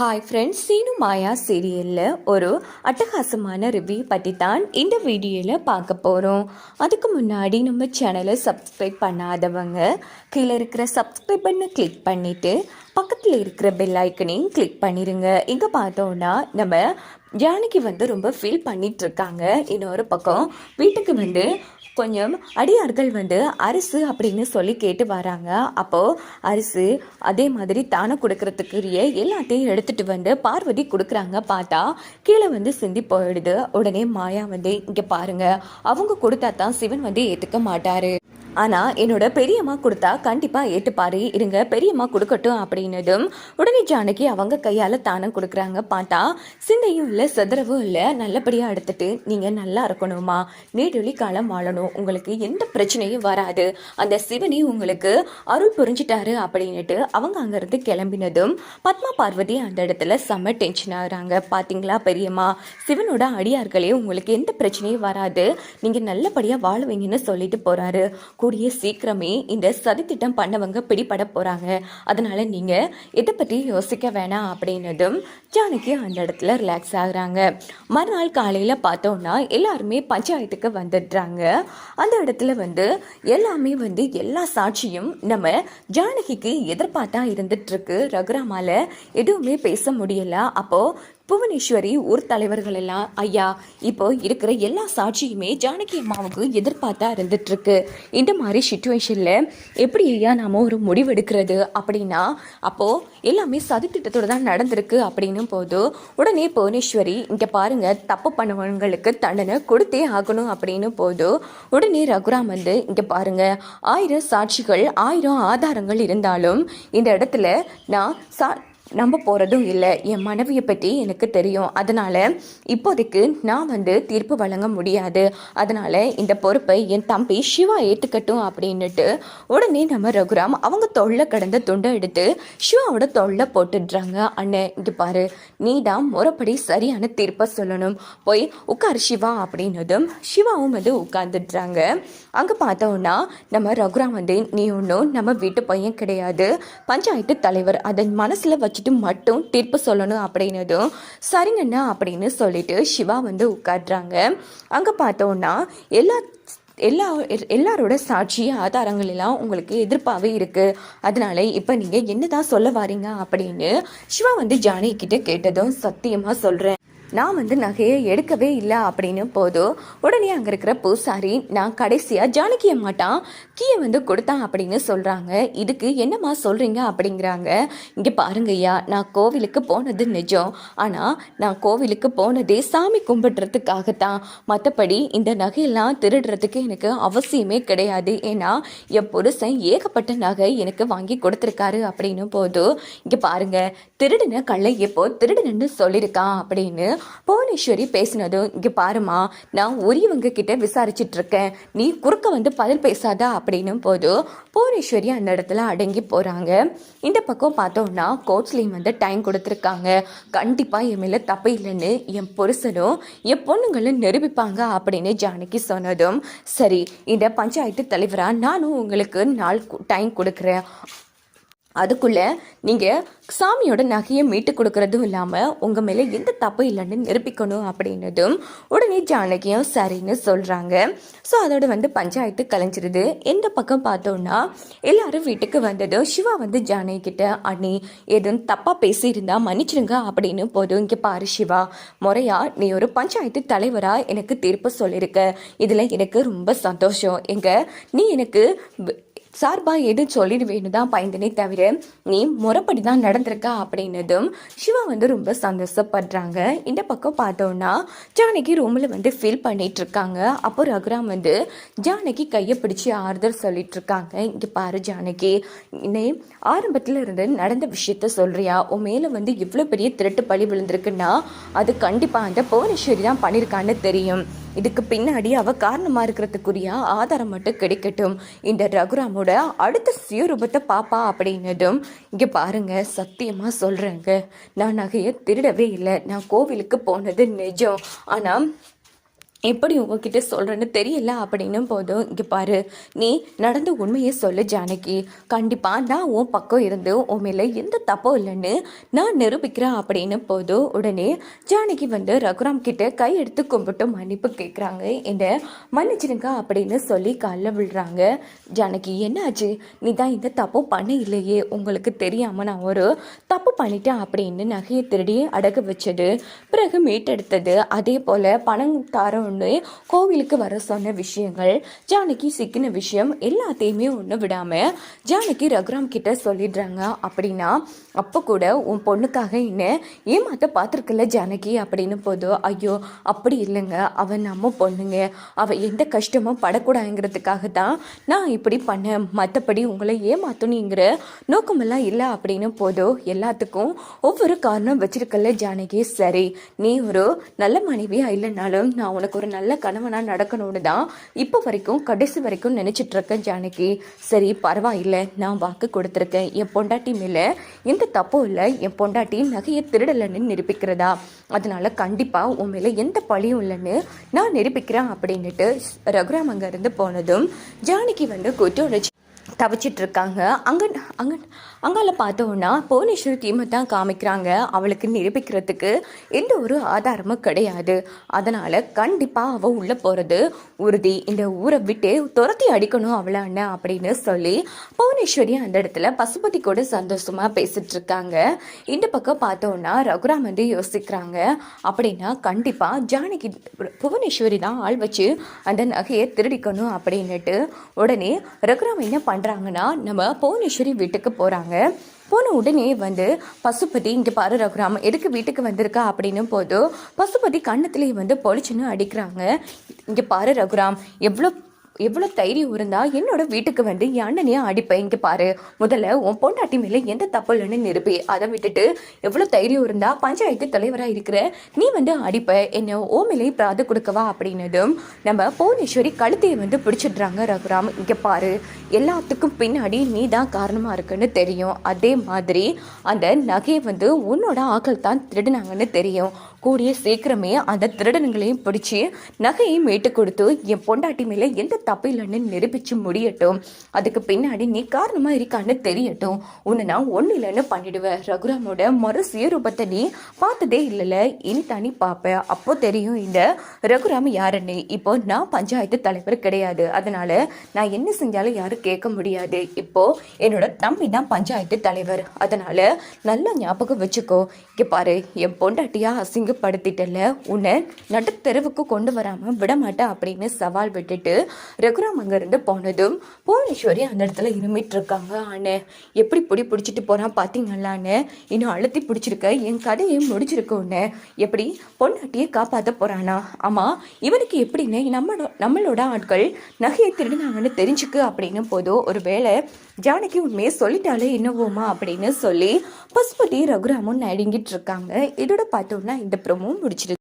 Hi friends Seenu மாயா சீரியலில் ஒரு அட்டகாசமான ரிவ்யூ பற்றி தான் இந்த வீடியோவில் பார்க்க போகிறோம் அதுக்கு முன்னாடி நம்ம சேனலை சப்ஸ்கிரைப் பண்ணாதவங்க கீழே இருக்கிற சப்ஸ்கிரைப் பண்ண கிளிக் பண்ணிவிட்டு பக்கத்தில் இருக்கிற பெல் ஐக்கனையும் கிளிக் பண்ணிடுங்க இங்கே பார்த்தோன்னா நம்ம ஜானகி வந்து ரொம்ப ஃபீல் பண்ணிகிட்ருக்காங்க இன்னொரு பக்கம் வீட்டுக்கு வந்து கொஞ்சம் அடியார்கள் வந்து அரிசு அப்படின்னு சொல்லி கேட்டு வராங்க. அப்போது அரிசு அதே மாதிரி தானே கொடுக்கறதுக்குரிய எல்லாத்தையும் எடுத்துகிட்டு வந்து பார்வதி கொடுக்குறாங்க. பார்த்தா கீழே வந்து சிந்தி போயிடுது. உடனே மாயா வந்து இங்கே பாருங்க அவங்க கொடுத்தா தான் சிவன் வந்து ஏற்றுக்க மாட்டார். ஆனால் என்னோட பெரியம்மா கொடுத்தா கண்டிப்பாக ஏற்றுப்பாரு இருங்க பெரியம்மா கொடுக்கட்டும் அப்படின்னதும் உடனே ஜானகி அவங்க கையால் தானம் கொடுக்குறாங்க. பார்த்தா சிந்தையும் இல்லை செதறவும் இல்லை. நல்லபடியாக எடுத்துட்டு நீங்கள் நல்லா இருக்கணுமா நீடுழி காலம் வாழணும். உங்களுக்கு எந்த பிரச்சனையும் வராது. அந்த சிவனையும் உங்களுக்கு அருள் புரிஞ்சிட்டாரு அப்படின்னுட்டு அவங்க அங்கேருந்து கிளம்பினதும் பத்மா பார்வதி அந்த இடத்துல செம்ம டென்ஷன் ஆகுறாங்க பார்த்தீங்களா பெரியம்மா? சிவனோட அடியார்களே உங்களுக்கு எந்த பிரச்சனையும் வராது. நீங்கள் நல்லபடியாக வாழுவீங்கன்னு சொல்லிட்டு போகிறாரு கூடிய சீக்கிரமே இந்த சதித்திட்டம் பண்ணவங்க பிடிபட போகிறாங்க அதனால் நீங்கள் இதை பற்றி யோசிக்க வேணாம் அப்படின்னதும் ஜானகி அந்த இடத்துல ரிலாக்ஸ் ஆகுறாங்க. மறுநாள் காலையில் பார்த்தோம்னா எல்லாருமே பஞ்சாயத்துக்கு வந்துடுறாங்க. அந்த இடத்துல வந்து எல்லாமே வந்து எல்லா சாட்சியும் நம்ம ஜானகிக்கு எதிர்பார்த்தா இருந்துட்டுருக்கு ரகுராமால் எதுவுமே பேச முடியல. அப்போது புவனேஸ்வரி ஊர் தலைவர்கள் எல்லாம் ஐயா இப்போ இருக்கிற எல்லா சாட்சியுமே ஜானகி அம்மாவுக்கு எதிர்பார்த்தா இருந்துட்டு இருக்கு இந்த மாதிரி சுச்சுவேஷன்ல எப்படி ஐயா நாம ஒரு முடிவெடுக்கிறது அப்படின்னா அப்போ எல்லாமே சதித்திட்டத்தோடு தான் நடந்திருக்கு அப்படின்னும் போது உடனே புவனேஸ்வரி இங்க பாருங்க தப்பு பண்ணவங்களுக்கு தண்டனை கொடுத்தே ஆகணும் அப்படின்னு போது உடனே ரகுராம் வந்து இங்க பாருங்க ஆயிரம் சாட்சிகள் ஆயிரம் ஆதாரங்கள் இருந்தாலும் இந்த இடத்துல நான் சா நம்ப போகிறதும் இல்லை. என் மனைவியை பற்றி எனக்கு தெரியும். அதனால் இப்போதைக்கு நான் வந்து தீர்ப்பு வழங்க முடியாது. அதனால் இந்த பொறுப்பை என் தம்பி சிவா ஏற்றுக்கட்டும் அப்படின்னுட்டு உடனே நம்ம ரகுராம் அவங்க தொல்லை கடந்த துண்டை எடுத்து சிவாவோட தொல்லை போட்டுடுறாங்க. அண்ணன் இங்கே பாரு. நீ தான் முறைப்படி சரியான தீர்ப்பை சொல்லணும். போய் உட்காரு சிவா அப்படின்னதும் சிவாவும் வந்து உட்காந்துடுறாங்க அங்கே பார்த்தோன்னா நம்ம ரகுராம் வந்து நீ ஒன்றும் நம்ம வீட்டு பையன் கிடையாது. பஞ்சாயத்து தலைவர். அதை மனசில் வச்சு வச்சுட்டு மட்டும் தீர்ப்பு சொல்லணும் அப்படின்னதும் சரிங்கண்ணா அப்படின்னு சொல்லிட்டு சிவா வந்து உட்காடுறாங்க அங்கே பார்த்தோன்னா எல்லா எல்லா எல்லாரோட சாட்சி ஆதாரங்கள் எல்லாம் உங்களுக்கு எதிர்ப்பாகவே இருக்குது அதனால இப்போ நீங்கள் என்ன தான் சொல்ல வரீங்க அப்படின்னு சிவா வந்து ஜானகிட்ட கேட்டதும் சத்தியமாக சொல்கிறேன் நான் வந்து நகையை எடுக்கவே இல்லை அப்படின்னு போதும் உடனே அங்கே இருக்கிற பூசாரி நான் கடைசியாக ஜானகி அம்மாட்டான் கீயை வந்து கொடுத்தான் அப்படின்னு சொல்கிறாங்க இதுக்கு என்னம்மா சொல்கிறீங்க அப்படிங்கிறாங்க. இங்கே பாருங்க ஐயா நான் கோவிலுக்கு போனது நிஜம். ஆனால் நான் கோவிலுக்கு போனதே சாமி கும்பிடுறதுக்காகத்தான். மற்றபடி இந்த நகையெல்லாம் திருடுறதுக்கு எனக்கு அவசியமே கிடையாது. ஏன்னா என் புருஷன் ஏகப்பட்ட நகை எனக்கு வாங்கி கொடுத்துருக்காரு அப்படின்னு போதும் இங்கே பாருங்க திருடின கல்லை எப்போ திருடனன்னு சொல்லியிருக்கான் அப்படின்னு புவனேஸ்வரி பேசினதும் இங்கே பாருமா நான் உரியவங்க கிட்ட விசாரிச்சுட்டு இருக்கேன். நீ குறுக்க வந்து பதில் பேசாதா? அப்படின்னும் போது புவனேஸ்வரி அந்த இடத்துல அடங்கி போகிறாங்க இந்த பக்கம் பார்த்தோம்னா கோட்ஸ்லேயும் வந்து டைம் கொடுத்துருக்காங்க. கண்டிப்பாக என் மேலே தப்பு இல்லைன்னு என் புருஷனும் என் பொண்ணுங்களும் நிரூபிப்பாங்க அப்படின்னு ஜானகி சொன்னதும் சரி இந்த பஞ்சாயத்து தலைவராக நானும் உங்களுக்கு நாள் டைம் கொடுக்குறேன். அதுக்குள்ளே நீங்கள் சாமியோட நகையை மீட்டு கொடுக்கறதும் இல்லாமல் உங்கள் மேலே எந்த தப்பு இல்லைன்னு நிரூபிக்கணும் அப்படின்னதும் உடனே ஜானகியும் சரின்னு சொல்கிறாங்க ஸோ அதோட வந்து பஞ்சாயத்து கலைஞ்சிருது. எந்த பக்கம் பார்த்தோன்னா எல்லாரும் வீட்டுக்கு வந்ததும் சிவா வந்து ஜானகி கிட்ட அண்ணி எதுவும் தப்பாக பேசியிருந்தா மன்னிச்சிருங்க அப்படின்னு போதும். இங்கே பாரு சிவா முறையாக நீ ஒரு பஞ்சாயத்து தலைவராக எனக்கு தீர்ப்பு சொல்லியிருக்க இதில் எனக்கு ரொம்ப சந்தோஷம். எங்க நீ எனக்கு சார்பா எது சொல்லிடுவேன்னு தான் பயந்தனே தவிர நீ முறைப்படி தான் நடந்திருக்கா? அப்படின்னதும் சிவா வந்து ரொம்ப சந்தோஷப்படுறாங்க. இந்த பக்கம் பார்த்தோன்னா ஜானகி ரூமில் வந்து ஃபீல் பண்ணிட்டு இருக்காங்க அப்போ ரகுராம் வந்து ஜானகி கையை பிடிச்சி ஆறுதல் சொல்லிட்டு இருக்காங்க இங்கே பாரு ஜானகி நீ ஆரம்பத்தில் இருந்து நடந்த விஷயத்த சொல்றியா? உன் மேலே வந்து இவ்வளோ பெரிய திருட்டு பழி விழுந்திருக்குன்னா அது கண்டிப்பாக அந்த புவனேஸ்வரி தான் பண்ணியிருக்கான்னு தெரியும். இதுக்கு பின்னாடி அவ காரணமாக இருக்கிறதுக்குரிய ஆதாரம் மட்டும் கிடைக்கட்டும். இந்த ரகுராமோட அடுத்த சுயரூபத்தை பாப்பா அப்படின்னதும் இங்கே பாருங்க சத்தியமாக சொல்கிறேங்க நான் நகையை திருடவே இல்லை. நான் கோவிலுக்கு போனது நிஜம். ஆனால் எப்படி உங்ககிட்ட சொல்கிறேன்னு தெரியல அப்படின்னும் போதும் இங்கே பாரு. நீ நடந்த உண்மையை சொல்லு ஜானகி. கண்டிப்பாக நான் உன் பக்கம் இருந்து உன் மேலே எந்த தப்பும் இல்லைன்னு நான் நிரூபிக்கிறேன் அப்படின்னு போதும் உடனே ஜானகி வந்து ரகுராம் கிட்ட கை எடுத்து கும்பிட்டு மன்னிப்பு கேட்குறாங்க இந்த மன்னிச்சிருங்க அப்படின்னு சொல்லி காலில் விழுறாங்க. ஜானகி என்னாச்சு? நீ தான் இந்த தப்பு பண்ண இல்லையே உங்களுக்கு தெரியாமல் நான் ஒரு தப்பு பண்ணிட்டேன் அப்படின்னு நகையை திருடி அடகு வச்சது. பிறகு மீட்டெடுத்தது. அதே போல் பணம் தாரம் ஒன்று கோவிலுக்கு வர சொன்ன விஷயங்கள் ஜானகி சிக்கின விஷயம் எல்லாத்தையுமே ஒன்று விடாமல் ஜானகி ரகுராம் கிட்ட சொல்லிடுறாங்க. அப்படின்னா அப்போ கூட உன் பொண்ணுக்காக என்ன ஏமாத்த பார்த்துருக்கல ஜானகி அப்படின்னு போதும் ஐயோ அப்படி இல்லைங்க. அவன் நம்ம பொண்ணுங்க. அவள் எந்த கஷ்டமும் படக்கூடாதுங்கிறதுக்காக தான் நான் இப்படி பண்ணேன். மற்றபடி உங்களை ஏமாத்தணுங்கிற நோக்கமெல்லாம் இல்லை அப்படின்னு போதும் எல்லாத்துக்கும் ஒவ்வொரு காரணம் வச்சிருக்கல ஜானகி. சரி நீ ஒரு நல்ல மனைவியா இல்லைனாலும் நான் உனக்கு ஒரு நல்ல கணவனாக நடக்கணும்னு தான் இப்போ வரைக்கும் கடைசி வரைக்கும் நினச்சிட்ருக்கேன் ஜானகி. சரி பரவாயில்லை நான் வாக்கு கொடுத்துருக்கேன். என் பொண்டாட்டி மேலே எந்த தப்பும் இல்லை. என் பொண்டாட்டி நகையை திருடலைன்னு நிரூபிக்கிறதா? அதனால் கண்டிப்பாக உன் மேலே எந்த பழியும் இல்லைன்னு நான் நிரூபிக்கிறேன் அப்படின்னுட்டு ரகுராம் அங்கேருந்து போனதும் ஜானகி வந்து குற்ற உணர்ச்சி தவிச்சிட்டு இருக்காங்க அங்கே அங்கே அங்கால பார்த்தோன்னா புவனேஸ்வரி தீமை தான் காமிக்கிறாங்க அவளுக்கு நிரூபிக்கிறதுக்கு. எந்த ஒரு ஆதாரமும் கிடையாது. அதனால் கண்டிப்பாக அவள் உள்ளே போகிறது உறுதி. இந்த ஊரை விட்டு துரத்தி அடிக்கணும் அவளை அண்ணன் அப்படின்னு சொல்லி புவனேஸ்வரி அந்த இடத்துல பசுபதி கூட சந்தோஷமாக பேசிகிட்ருக்காங்க இந்த பக்கம் பார்த்தோன்னா ரகுராம் வந்து யோசிக்கிறாங்க. அப்படின்னா கண்டிப்பாக ஜானகி புவனேஸ்வரி தான் ஆள் வச்சு அந்த நகையை திருடிக்கணும் அப்படின்னுட்டு உடனே ரகுராம் என்ன பண்ணுறாங்கன்னா நம்ம புவனேஸ்வரி வீட்டுக்கு போகிறாங்க போன உடனே வந்து பசுபதி இங்கே பாரு ரகுராம் எதுக்கு வீட்டுக்கு வந்திருக்கா? அப்படின்னு போதும் பசுபதி கண்ணத்துலேயே வந்து பொழிச்சுன்னு அடிக்கிறாங்க. இங்கே பாரு ரகுராம் எவ்வளோ எவ்வளோ தைரியம் இருந்தால் என்னோட வீட்டுக்கு வந்து என் அண்ணனையே அடிப்பேன் இங்கே பாரு முதல்ல உன் பொண்டாட்டி மேலே எந்த தப்பு இல்லைன்னு நிரூபி. அதை விட்டுட்டு எவ்வளோ தைரியம் இருந்தால் பஞ்சாயத்து தலைவராக இருக்கிற நீ வந்து அடிப்ப. என்ன ஓ மேலேயே பிராது கொடுக்கவா அப்படின்னதும் நம்ம புவனேஸ்வரி கழுத்தையை வந்து பிடிச்சிடுறாங்க ரகுராம். இங்கே பாரு எல்லாத்துக்கும் பின்னாடி நீ தான் காரணமாக இருக்குன்னு தெரியும். அதே மாதிரி அந்த நகையை வந்து உன்னோட ஆக்கள் தான் திருடினாங்கன்னு தெரியும். கூடிய சீக்கிரமே அந்த திருடனுங்களையும் பிடிச்சி நகையை மீட்டு கொடுத்து என் பொண்டாட்டி மேலே எந்த தப்பு இல்லைன்னு நிரூபிச்சு முடியட்டும். அதுக்கு பின்னாடி நீ காரணமாக இருக்கான்னு தெரியட்டும். உன்னை நான் ஒன்றும் இல்லைன்னு பண்ணிடுவேன். ரகுராமோட மறு சுயரூபத்தை நீ பார்த்ததே இல்லைல்ல. இனி தனி பார்ப்பேன் அப்போ தெரியும் இந்த ரகுராம் யாருன்னு. இப்போ நான் பஞ்சாயத்து தலைவர் கிடையாது. அதனால நான் என்ன செஞ்சாலும் யாரும் கேட்க முடியாது. இப்போ என்னோட தம்பி தான் பஞ்சாயத்து தலைவர். அதனால நல்லா ஞாபகம் வச்சுக்கோ. இங்கே பாரு என் பொண்டாட்டியா அசிங்கப்படுத்திட்டல உன்னை நடுத்தெருவுக்கு கொண்டு வராமல் விட மாட்டேன் அப்படின்னு சவால் விட்டுட்டு ரகுராம் அங்கேருந்து போனதும் புவனேஸ்வரி அந்த இடத்துல இருமிட்டு இருக்காங்க அண்ணே. எப்படி பிடி பிடிச்சிட்டு போகிறான் பார்த்தீங்களான்னு இன்னும் அழுத்தி பிடிச்சிருக்க என் கதையை முடிச்சிருக்கோன்னு எப்படி பொண்டாட்டியை காப்பாற்ற போகிறானா ஆமாம் இவனுக்கு எப்படின்னு நம்மளோட நம்மளோட ஆட்கள் நகையை திருடினாங்கன்னு தெரிஞ்சுக்கு அப்படின்னு போதும் ஒரு வேளை ஜானகி உண்மையை சொல்லிட்டாலே என்னவோமா அப்படின்னு சொல்லி பசுபதி ரகுராமும் நடுங்கிட்டு இருக்காங்க. இதோட பார்த்தோம்னா இந்த ப்ரோமோ முடிச்சிருக்கு